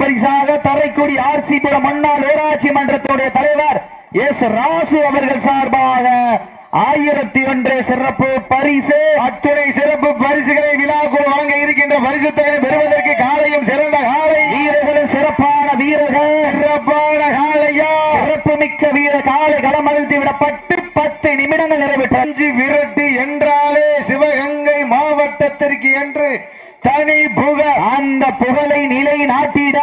பரிசாக தரைக்குடி ஆர்சிபுரம் மன்னார் ஊராட்சி மன்றத்துடைய தலைவர் எஸ் ராசு அவர்கள் சார்பாக ஆயிரத்தி ஒன்று சிறப்பு பரிசு. அத்துணை சிறப்பு பரிசுகளை விழாக்குள் வாங்க இருக்கின்ற பரிசு தொகை பெறுவதற்கு காலையும் சிறந்த காலை. வீரர்களும் சிறப்பான வீரர்கள். சிறப்பான காலையா? சிறப்பு மிக்க வீர காலை களம் அழுத்தி விடப்பட்டு பத்து நிமிடங்கள் நிறைவேற்ற அஞ்சு விரட்டு என்றாலே சிவகங்கை மாவட்டத்திற்கு என்று தனி புகழ் அந்த புகழை நிலை நாட்டிட.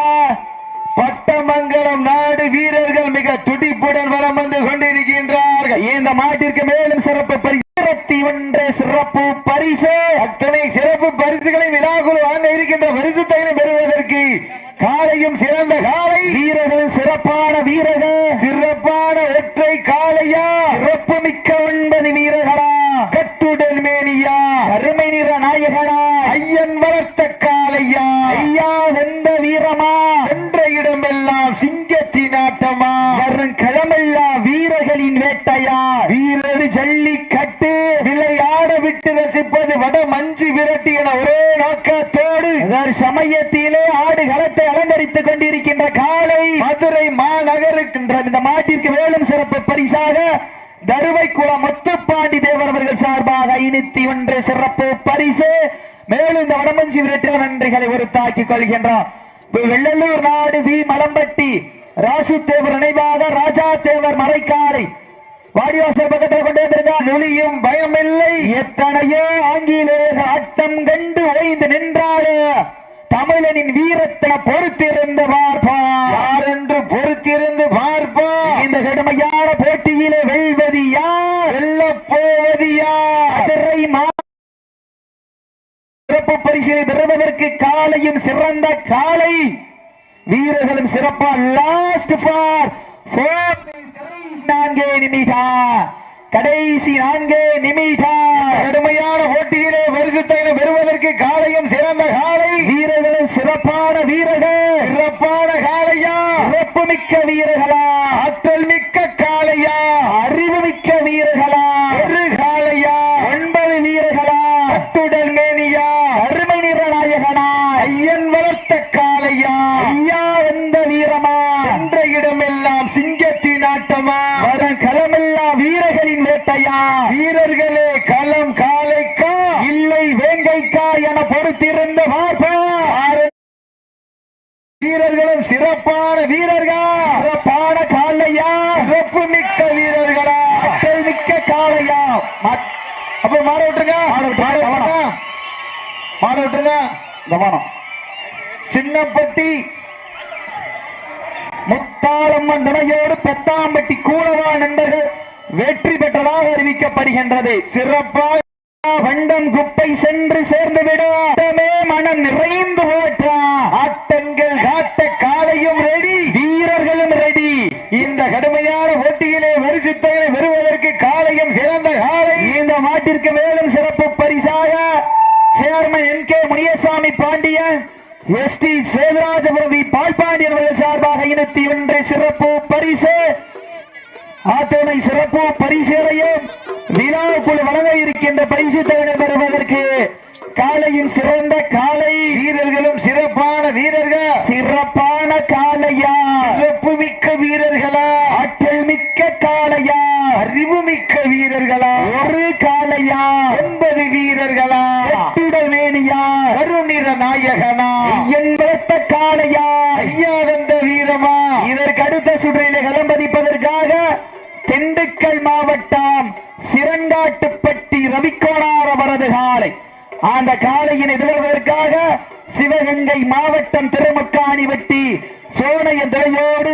பட்டமங்கலம் நாடு வீரர்கள் மிக துடிப்புடன் வளம் வந்து கொண்டிருக்கின்றார்கள். இந்த மாட்டிற்கு மேலும் சிறப்பு பரிசு. ஒன்று சிறப்பு பரிசு. அத்தனை சிறப்பு பரிசுகளை விழாக்குள் வாங்க இருக்கின்ற பரிசு தொகை பெறுவதற்கு காலையும் சிறந்த காலை வீரர்கள் சிறப்பான வீரர்கள். சிறப்பான ஒற்றை காளையா? சிறப்பு மிக்க ஒன்பது வீரர்களா? கட்டுடல் மேனியா? அருமை நிற நாயகனா? ஐயன் வளர்த்த காளையா? ஐயா வெந்த வீரமா? என்ற இடமெல்லாம் சிங்கத்தின் ஆட்டமா வரும் களமெல்லா வீரர்களின் வேட்டையா வீரர் ஜல்லிக்கட்டு விளையாட விட்டு ரசிப்பது மஞ்சு விரட்டி என ஒரே நோக்கத்தோடு அதர் சமயத்திலே ஆடு களத்தை அலங்கரித்துக் கொண்டிருக்கின்ற காலை மதுரை மாநகருக்கின்ற இந்த மாட்டிற்கு மேலும் சிறப்பு பரிசாக தருவைக்குளம் முத்துப்பாண்டி தேவர் அவர்கள் சார்பாக ஐநூத்தி ஒன்று சிறப்பு பரிசு. மேலும் இந்த வடமஞ்சி விரட்டில் நன்றிகளை உறுத்தாக்கிக் கொள்கின்றோம். வெள்ளலூர் நாடு வி மலம்பட்டி ராசு தேவர் நினைவாக ராஜா தேவர் மறைக்காலை வாடிவாசல் பக்கத்தில் கொண்டு வந்திருக்கார் துளியும் பயமில்லை. எத்தனையோ ஆங்கிலேயர் ஆட்டம் கண்டு ஓய்ந்து நின்றாலே தமிழனின் வீரத்தை பொறுத்திருந்த பார்ப்பார் யார் என்று பொறுத்திருந்து பார்ப்போம் இந்த கடுமையான போட்டியிலே வெல்வது யார்? வெல்ல போவது யார் சிறப்பு பரிசிலை பெறுவதற்கு காலையும் சிறந்த காலை. வீரர்களும் சிறப்பா லாஸ்ட் ஃபார் நான்கே நிமிடம் கடைசி நான்கே நிமிடம் கடுமையான போட்டியிலே பரிசு தொகை பெறுவதற்கு காலையும் சிறந்த காலை. வீரர்களும் சிறப்பான வீரர்கள். சிறப்பான காளையா சிறப்பு மிக்க வீரர்களா. ஆற்றல் மிக்க காளையா அறிவு மிக்க வீரர்களா. ஒரு காளையா ஒன்பது வீரர்களா. கட்டுடல் மேனியா. அருமை நிற நாயகனா ஐயன் வளர்த்த காளையா ஐயா வந்த வீரமா. இடமெல்லாம் சிங்கத்தின் ஆட்டமா? வரும் களமெல்லாம் வீரர்களின் வேட்டையா? வீரர்களே களம் காளைக்கா இல்லை வேங்கைக்கா என பொறுத்திருந்த பார்ப்போம் வீரர்களும் சிறப்பான வீரர்கள்? சிறப்பான காலையா சிறப்பு மிக்க வீரர்களா? மிக்க மத்- அப்ப மாட விட்டுருங்க, மாட விட்டுருங்க. கவனம் சின்னப்பட்டி முத்தாளம்மன் துணையோடு பத்தாம்பட்டி கூலவா நண்பர்கள் வெற்றி பெற்றதாக அறிவிக்கப்படுகின்றது. சிறப்பாக வண்டம் குப்பை சென்று சேர்ந்து விடமே மனம் நிறைந்து போற்றா. ஆட்டங்கள் காட்ட காலையும் ரெடி வீரர்களும் ரெடி இந்த கடுமையான போட்டியிலே வரிசித்தனை வருவதற்கு காலையும் சிறந்த காலை இந்த மாட்டிற்கு மேலும் சிறப்பு பரிசாக chairman N K Muniyasamy Pandian S T Sethurajapuram V Palpandian அவர்கள் சார்பாக இனத்தி ஒன்றை சிறப்பு பரிசு. ஆத்தோனை சிறப்பு பரிசுகளையும் விழாவுக்குள் வழங்க இருக்கின்ற பரிசு தொகை பெறுவதற்கு காலையின் சிறந்த காலை வீரர்களும் சிறப்பான வீரர்கள். சிறப்பான காலையா சிறப்பு மிக்க வீரர்களா. ஆற்றல் மிக்க காலையா அறிவு மிக்க வீரர்களா? ஒரு காலையா ஒன்பது வீரர்களா? கட்டுடல் மேனியா கருநிற நாயகனா? என்பத்த காளையா? ஐயா வந்த வீரமா? இதற்கு அடுத்த சுற்றிலே களம்பதிப்பதற்காக திண்டுக்கல் மாவட்டம் சிறங்காட்டுப்பட்டி ரவிக்கோணார் அவரது காலை அந்த காளையின் எதிர்வதற்காக சிவகங்கை மாவட்டம் திருமக்காணி வெட்டி சோனையன் துறையோடு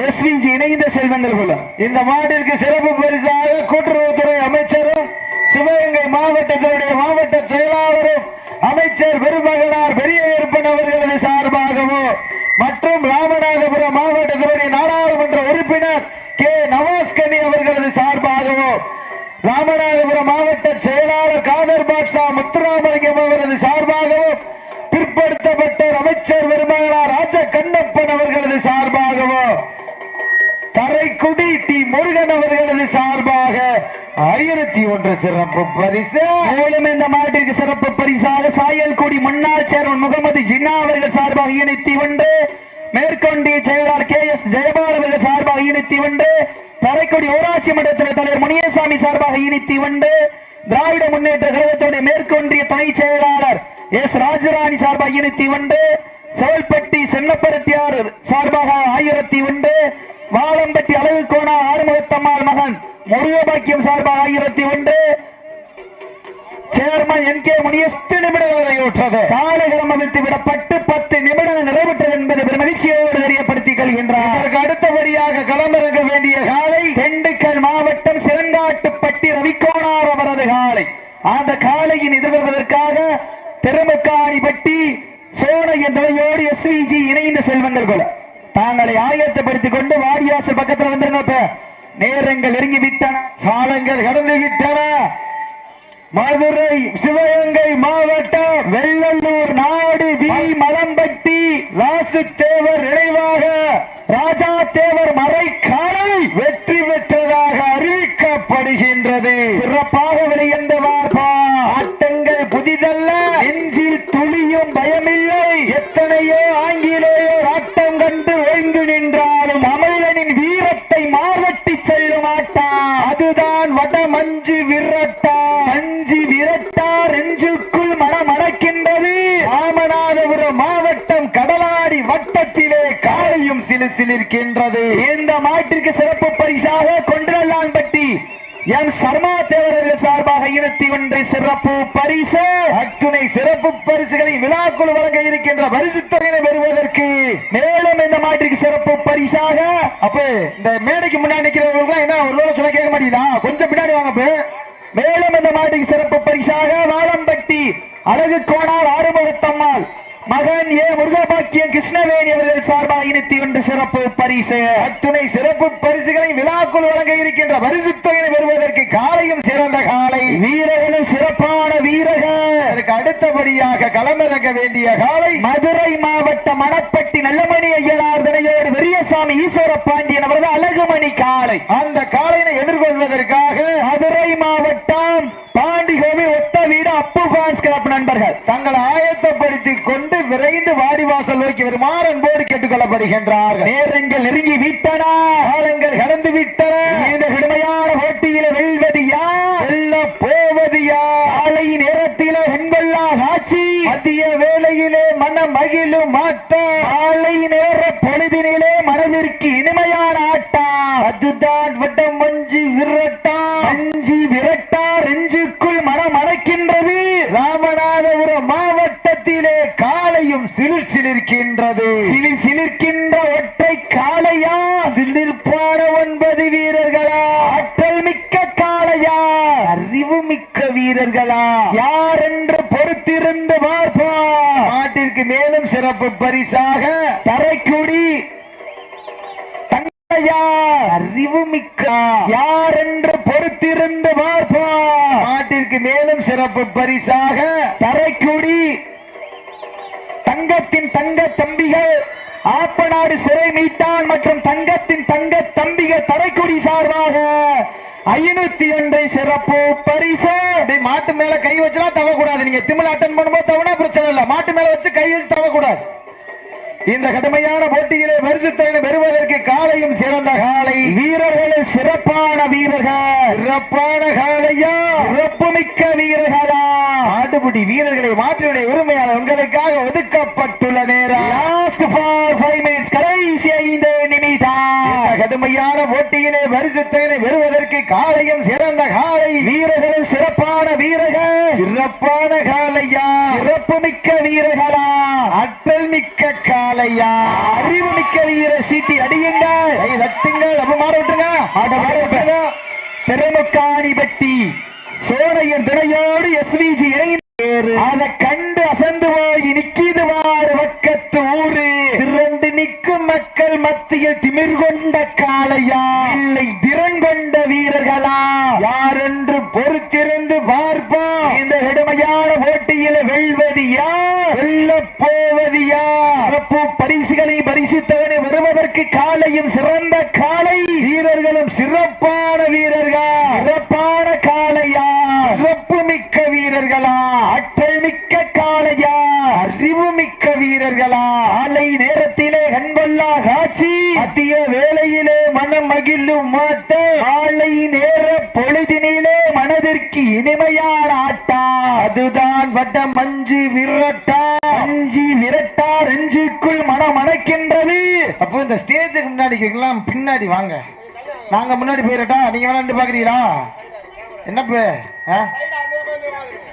எஸ்விஜி இணைந்த செல்வங்கள் போல. இந்த மாட்டிற்கு சிறப்பு பரிசாக கூட்டுறவுத்துறை அமைச்சரும் சிவகங்கை மாவட்டத்தினுடைய மாவட்ட செயலாளரும் அமைச்சர் பெருமகனார் பெரிய ஏற்பன் அவர்களது சார்பாகவும் மற்றும் ராமநாதபுரம் மாவட்டத்தினுடைய நாடாளுமன்ற உறுப்பினர் கே. நவாஸ்கனி அவர்களது சார்பாகவும் ராமநாதபுரம் மாவட்ட செயலாளர் காதர் பாட்ஷா முத்துராமலிங்கம் அவரது சார்பாக பிற்படுத்தப்பட்டோர் அமைச்சர் பெருமகனார் ராஜ கண்ணப்பன் அவர்களது சார்பாகவும் கரைக்குடி டி முருகன் அவர்களது சார்பாக ஆயிரத்தி ஒன்று சிறப்பு பரிசு. மேலும் இந்த மாவட்டத்திற்கு சிறப்பு பரிசாக சாயல்குடி முன்னாள் சேர்மன் முகமது ஜின்னா அவர்கள் சார்பாக இணைத்தி ஒன்று மேற்கொண்டிய செயலாளர் கே எஸ் ஜெயபால் அவர்கள் சார்பாக இணைத்தி ஒன்று தரைக்குடி ஊராட்சி மன்றத்தின் தலைவர் முனியசாமி சார்பாக இணைத்தி ஒன்று திராவிட முன்னேற்ற கழகத்துடைய மேற்கொன்றிய துணை செயலாளர் எஸ் ராஜராணி சார்பாக இணைத்தி ஒன்று செயல்பட்டி சென்னப்பருத்தியார் சார்பாக ஆயிரத்தி ஒன்று வாழம்பட்டி அழகு கோணா ஆறுமுகத்தம்மாள் மகன். முருகபாக்கியம் சார்பாக ஆயிரத்தி ஒன்று. சேர்மன் என் கே முனியஸ்து நிமிடங்களை ஊற்றது காலகரம் அமைத்து விடப்பட்டு பத்து நிமிடங்கள் நிறைவேற்றது என்பது பெரும் மகிழ்ச்சியோடு தெரியப்படுத்திக் கொள்கின்றார். இதற்கு அடுத்தபடியாக களமிறங்க வேண்டிய காலை திண்டுக்கல் மாவட்டம் சிறங்காட்டுப்பட்டி ரவிக்கோணார் அவரது காலை. அந்த காலையின் எதிர்கொள்வதற்காக திருமுக்காணிப்பட்டி சோனைய நோயோடு எஸ்விஜி இணைந்த செல்வங்கள் போல. தாங்களை ஆயத்தப்படுத்திக் கொண்டு வாடியாசல் பக்கத்தில் வந்துருங்க நேரங்கள் நெருங்கி விட்டன காலங்கள் கடந்து விட்டன மதுரை சிவகங்கை மாவட்டம் வெள்ளலூர் நாடு வி. மலம்பட்டி வாசு தேவர் நினைவாக ராஜா தேவர் மறைக்காலை வெற்றி பெற்றதாக அறிவிக்கப்படுகின்றது. பரிசாக எம் சர்மா தேவரர்கள் சார்பாக இருபத்தி ஒன்றை சிறப்பு பரிசு. அத்துணை சிறப்பு பரிசுகளை விழாக்குழு வழங்க இருக்கின்ற பரிசு தொகையினை பெறுவதற்கு மேலும் இந்த மாட்டிற்கு சிறப்பு பரிசாக அப்ப இந்த மேடைக்கு முன்னாடி நிக்கிறவங்க என்ன ஒரு லோகம் சொல்ல கேட்க மாட்டீங்களா? கொஞ்சம் பின்னாடி வாங்க மேலும் இந்த மாட்டுக்கு சிறப்பு பரிசாக வாழம்பட்டி அழகு கோணால் ஆறுமுகத்தம்மாள் மகன் ஏ முருகபாக்கியம் கிருஷ்ணவேணி அவர்கள் சார்பாக இணைத்தி ஒன்று சிறப்பு பரிசு. அத்துணை சிறப்பு பரிசுகளை விழாக்குழு வழங்க இருக்கின்ற பரிசு தொகையினை பெறுவதற்கு காலையும் சிறந்த காலை. வீரர்களும் சிறப்பான வீரர்கள். அடுத்தபடியாக களமிறங்க வேண்டிய காலை. மதுரை மாவட்டம் மணப்பட்டி நல்லமணி ஐயனார் தினையோடு பெரியசாமி ஈஸ்வர பாண்டியன் அவரது அழகுமணி காலை. அந்த காலையினை எதிர்கொள்வதற்காக மதுரை வீடு அப்பு ஃபேன்ஸ் கிளப் நண்பர்கள் தங்களை ஆயத்தப்படுத்திக் கொண்டு விரைந்து வாடிவாசல் நோக்கி வருமாறு அன்போடு கேட்டுக்கொள்ளப்படுகின்றார்கள். நேரங்கள் நெருங்கி விட்டன. காலங்கள் கடந்து விட்டன. இந்த கடுமையான போட்டியில வெல்வது யார் வெல்ல போவது யார் காலை நேரத்தில வெண்கொள்ளா காட்சி மதிய வேளையிலே மன மகிழும் ஆட்டம். காலை நேர பொழுதினிலே மனதிற்கு இனிமையான ஆட்டம். அதுதான் வட்டம் மஞ்சு விரட்டா அஞ்சு விரட்டா ரெஞ்சுக்குள் மனம் அடைக்கின்றது. ராமநாதபுரம் மாவட்டத்திலே காலையும் சிலிர் சிலிர்க்கின்றது. சிலிர் சிலிர்க்கின்ற ஒற்றை காளையா? சிலிர்ப்பான ஒன்பது வீரர்களா? ஆற்றல் மிக்க காலையா அறிவு மிக்க வீரர்களா? யார் என்று பொறுத்திருந்து பார்ப்போம் நாட்டிற்கு மேலும் சிறப்பு பரிசாக தரைக்குடி இருபத்தி ஒன்றை சிறப்பு பரிசு. மாட்டு மேல கை வச்சுலாம் தவக்கூடாது. நீங்க திமிழ் அட்டன் பண்ணும்போது தவனா பிரச்சனை இல்ல. மாட்டு மேல வச்சு கை வச்சு தவக்கூடாது. இந்த கடுமையான போட்டியிலே பரிசு பெறுவதற்கு காலையும் சிறந்த காலை. வீரர்கள் சிறப்பான வீரர்கள். சிறப்பான காலையா? சிறப்பு மிக்க வீரர்களா? ஆட்டுப்புடி வீரர்களை மாற்றினுடைய உரிமையாளர் உங்களுக்காக ஒதுக்கப்பட்டுள்ள நேரம். லாஸ்ட் ஃபார் ஃபைவ் மினிட்ஸ் கடைசி ஐந்து நிமிடம். கடுமையான போட்டியிலே பரிசு பெறுவதற்கு காலையும் சிறந்த காலை. வீரர்கள் சிறப்பான வீரர்கள். சிறப்பான காலையா சிறப்பு மிக்க வீரர்களா. ஆற்றல் மிக்க காலையா. அறிவு மிக்க வீர சீட்டி அடியுங்கள் தட்டுங்கள் அப்ப மாற விட்டுருங்க ஆட மாற விட்டுருங்க. திருமுக்காணிப்பட்டி சோனையின் துணையோடு எஸ்விஜி அதை கண்டு அசந்து போய் நிக்கிது வாரு பக்கத்து ஊரு. திரண்டு நிற்கும் மக்கள் மத்தியில் திமிர் கொண்ட காளையா. இல்லை திறன் கொண்ட வீரர்களா. யாரென்று பொறுத்திருந்து பார்ப்போம் இந்த வெல்வது யார் வெல்ல போவது யார் பரிசுகளை பரிசுத்தவனை வருவதற்கு காலையும் சிறந்த காலை. வீரர்களும் சிறப்பான வீரர்கள். சிறப்பான மிக்க வீரர்களா? ஆற்றல் மிக்க காளையா? அறிவு மிக்க வீரர்களா? அலை நேரத்திலே கண்கொள்ளா காட்சி. மத்திய வேலையிலே மனம் மகிழும் மாட்டம் ஆலை நேர பொழுதினிலே மனதிற்கு இனிமையான ஆட்டா. அதுதான் வட்டம் மஞ்சு விரட்டா. அஞ்சி விரட்டா ரெஞ்சுக்குள் மனம் அணைக்கின்றது. அப்போ இந்த ஸ்டேஜுக்கு முன்னாடி கேட்கலாம் பின்னாடி வாங்க. நாங்க முன்னாடி போயிடட்டா நீங்க விளாண்டு பாக்குறீங்களா என்ன பே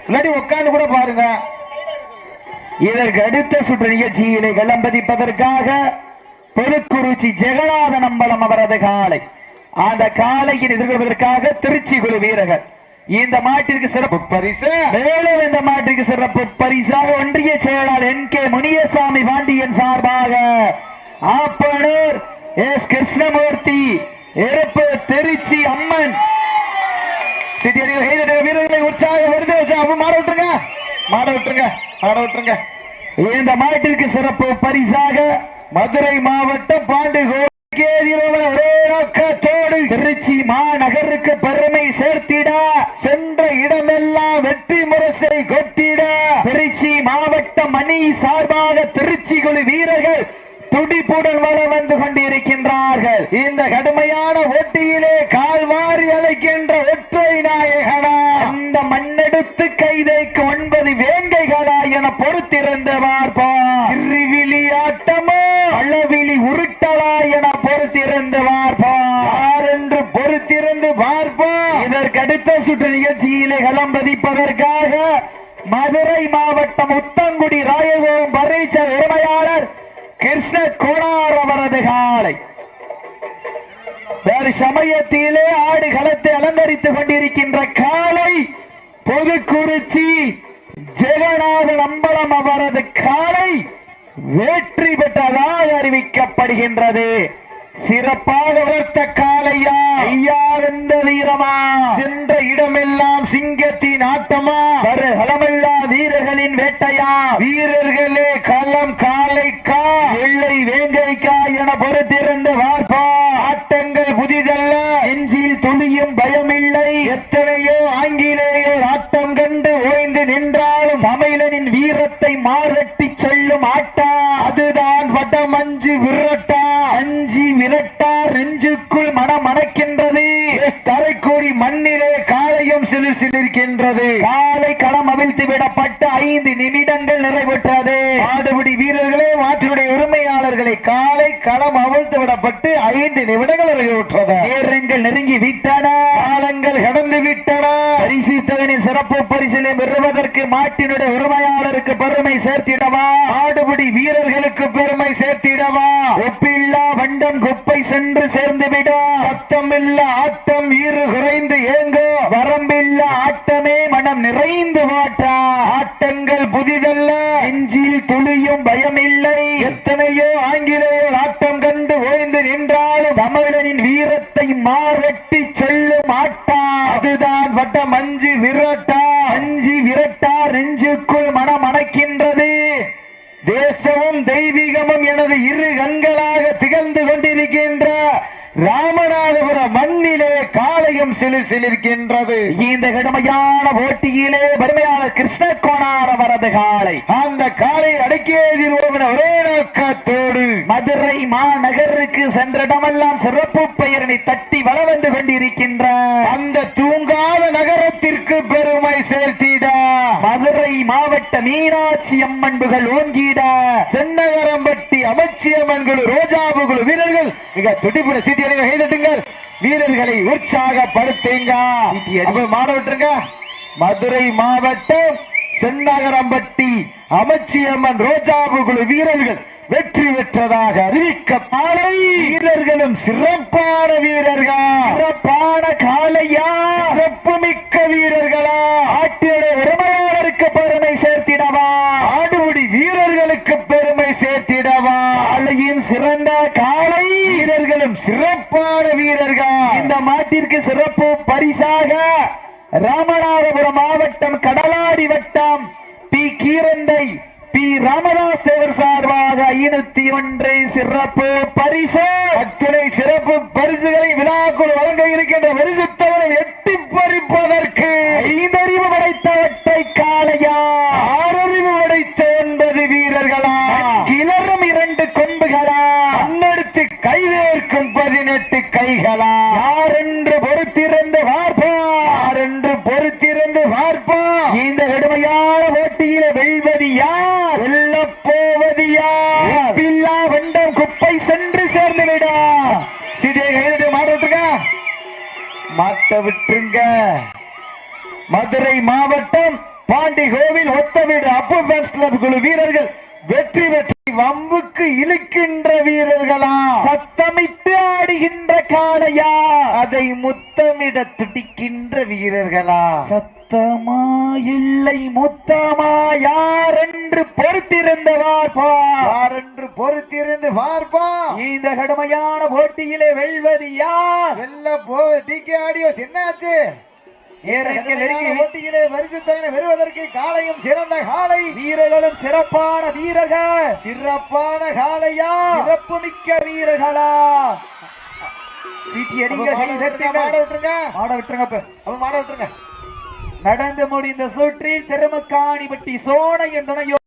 முன்னாடி உட்காந்து கூட பாருங்க. இதற்கு அடுத்த சுற்று நிகழ்ச்சியிலே களம்பதிப்பதற்காக பொதுக்குறிச்சி ஜெகநாதன் அம்பலம் அவரது காலை. அந்த காலையின் எதிர்கொள்வதற்காக திருச்சி குழு வீரர்கள். இந்த மாட்டிற்கு சிறப்பு பரிசு மேலும் இந்த மாட்டிற்கு சிறப்பு பரிசாக ஒன்றிய செயலாளர் என் கே முனியசாமி பாண்டியன் சார்பாக ஆப்பனூர் எஸ் கிருஷ்ணமூர்த்தி எருப்பு திருச்சி அம்மன். சிட்டியடிகள் வீரர்களை உற்சாக வருது. வச்சு அப்ப மாட விட்டுருங்க. மாட விட்டுருங்க. மாட விட்டுருங்க. இந்த மாட்டிற்கு சிறப்பு பரிசாக மதுரை மாவட்டம் பாண்டு ஒரே நோக்கத்தோடு திருச்சி மாநகருக்கு பெருமை சேர்த்திட சென்ற இடமெல்லாம் வெற்றி முரசை கொட்டிட திருச்சி மாவட்ட மணி சார்பாக திருச்சி குழு வீரர்கள் துடிப்புடன் வள வந்து கொண்டிருக்கின்றார்கள். இந்த கடுமையான போட்டியிலே கால்வாரி அழைக்கின்ற ஒற்றை நாயகன மண்ணெடுத்து கைதைக்கு ஒன்பது வேங்கைகளா என பொறுத்திருந்தவார் பார்ப்போம் திருவிழி ஆட்டமோ அளவிழி உருட்டலா என பொறுத்திருந்தவார் பார்ப்போம் யார் என்று பொறுத்திருந்து பார்ப்போம் இதற்கடுத்த சுற்று நிகழ்ச்சியிலே களம் பதிப்பதற்காக மதுரை மாவட்டம் உத்தங்குடி ராயகோம் பரீட்ச உரிமையாளர் கிருஷ்ண கோணார் அவரது காலை. வேறு சமயத்திலே ஆடு களத்தை அலங்கரித்துக் கொண்டிருக்கின்ற காலை பொதுக்குறிச்சி ஜெகநாதன் அம்பலம் அவரது காலை வெற்றி பெற்றதாக அறிவிக்கப்படுகின்றது. சிறப்பாக வளர்த்த காலையா ஐயா வெந்த வீரமா? சென்ற இடமெல்லாம் சிங்கத்தின் ஆட்டமா? வரு களமில்லா வீரர்களின் வேட்டையா? வீரர்களே களம் காலைக்கா எல்லை வேங்கைக்கா என பொறுத்திருந்து வார்ப்பா? ஆட்டங்கள் புதிதல்ல. நெஞ்சில் துளியும் பயம் எத்தனையோ ஆங்கிலேயர் ஆட்டம் கண்டு ஓய்ந்து நின்றாலும் அமைலனின் வீரத்தை மாரட்டி செல்லும் ஆட்டா அதுதான் வடமஞ்சு விரட்டா. அஞ்சி விரட்டா நெஞ்சுக்குள் மனம் அணைக்கின்றது எஸ் தரைக்கோடி மண்ணிலே காலையும் சிலிர் சிலிர்க்கின்றது. காலை களம் அவிழ்த்து விடப்பட்டு ஐந்து நிமிடங்கள் நிறைவுற்றது. ஆடுபிடி வீரர்களே மாற்றினுடைய உரிமையாளர்களை காலை களம் அவிழ்த்து விடப்பட்டு ஐந்து நிமிடங்கள் நிறைவுற்றது நேரங்கள் நெருங்கி விட்டன. காலங்கள் கடந்து விட்டன. பரிசுத்தவனின் சிறப்பு பரிசிலை பெறுவதற்கு மாட்டினுடைய உரிமையாளருக்கு பெருமை சேர்த்திடவா? ஆடுபிடி வீரர்களுக்கு பெருமை சேர்த்திடவா? ஒப்பில்லா வண்டம் குப்பை சென்று சேர்ந்துவிட. சத்தமில்ல ஆட்டம் ஈறு குறைந்து ஏங்கோ. வரம்பில்ல ஆட்டமே மனம் நிறைந்து வாட்டா. ஆட்டங்கள் புதிதல்ல. நெஞ்சில் துளியும் பயமில்லை எத்தனையோ ஆங்கிலேயர் ஆட்டம் கண்டு ஓய்ந்து நின்றாலும் தமிழனின் வீரத்தை மாரட்டி சொல்லும் ஆட்டா ஆட்டம் அஞ்சு விரட்டா. அஞ்சு விரட்டா நெஞ்சுக்குள் மனம் அணைக்கின்றது தேசமும் தெய்வீகமும் எனது இரு கண்களாக திகழ்ந்து கொண்டிருக்கின்ற ராமநாதபுரம் மண்ணிலே காலையும் சிலிர் சிலிர்க்கின்றது. இந்த கடுமையான போட்டியிலே வறுமையாளர் கிருஷ்ண கோணார் அவரது காலை. அந்த காலை அடக்கியதில் ஒரே நோக்கத்தோடு மதுரை மாநகருக்கு சென்றடமெல்லாம் சிறப்பு பெயரினை தட்டி வள வந்து கொண்டிருக்கின்ற அந்த தூங்காத நகரத்திற்கு பெருமை சேர்த்திட. மதுரை மாவட்ட மீனாட்சி அம்மன் புகழ் ஓங்கிட. சென்னகரம்பட்டி அமைச்சியம்மன்குழு ரோஜாபுகுழு வீரர்கள் மிக துடிப்புட சீட்டியடிகள் கைதட்டுங்கள் வீரர்களை உற்சாகப்படுத்துங்க. விட்டுருங்க. மதுரை மாவட்டம் சென்னகரம்பட்டி அமைச்சியம்மன் ரோஜாபுகுழு வீரர்கள் வெற்றி பெற்றதாக அறிவிக்க காலை வீரர்களும் சிறப்பான வீரர்கள். சிறப்பான காலையா சிறப்பு மிக்க வீரர்களா. ஆட்டியுடைய உரிமையாளருக்கு பெருமை சேர்த்திடவா. ஆடுபடி வீரர்களுக்கு பெருமை சேர்த்திடவா. சிறந்த காலை வீரர்களும் சிறப்பான வீரர்கள். இந்த மாட்டிற்கு சிறப்பு பரிசாக ராமநாதபுரம் மாவட்டம் கடலாடி வட்டம் பி கீரந்தை பி ராமதாஸ் தேவர் சார்பாக ஐநூத்தி ஒன்று சிறப்பு பரிசு. அத்துணை சிறப்பு பரிசுகளை விழாக்குள் வழங்க இருக்கின்ற பரிசுத்தவனை எட்டி பறிப்பதற்கு. ஐந்தறிவு படைத்த ஒற்றை காளையா? பதினெட்டு கைகளா. யார் என்று பொறுத்திருந்து பார்ப்போம் யார் என்று பொறுத்திருந்து பார்ப்போம் இந்த கடுமையான போட்டியில வெல்வது யார்? வெல்லப் போவது யார்? உப்பில்லா வெண்டம் குப்பை சென்று சேர்ந்து விடா. சீடியை கைதட்டி மாட்ட விட்டுருங்க. மாட்ட விட்டுருங்க. மதுரை மாவட்டம் பாண்டி கோவில் ஒத்த வீடு அப்பு ஃபேன்ஸ் கிளப் குழு வீரர்கள் வெற்றி வெற்றி வம்புக்கு இழுக்கின்ற வீரர்களா? சத்தமிட்டு ஆடுகின்ற காளையா? அதை முத்தமிட துடிக்கின்ற வீரர்களா? சத்தமா இல்லை முத்தமா? யார் என்று பொறுத்திருந்தவார் பா. யார் என்று பொறுத்திருந்து பார்ப்போம் இந்த கடுமையான போட்டியிலே வெல்வது யார்? வெல்ல போவ டிகே ஆடியோஸ் என்னாச்சு போட்டியிலே காலையும் சிறந்த காலை. வீரர்களும் சிறப்பான வீரர்கள். சிறப்பான காலையா? சிறப்பு மிக்க வீரர்களா சீட்டி அடிங்க. மாட விட்டுருங்க ஆட விட்டுருங்க. அப்ப. மாட விட்டுருங்க. நடந்து முடிந்த சுற்றில் திருமக்காணிப்பட்டி சோனையின் துணையோ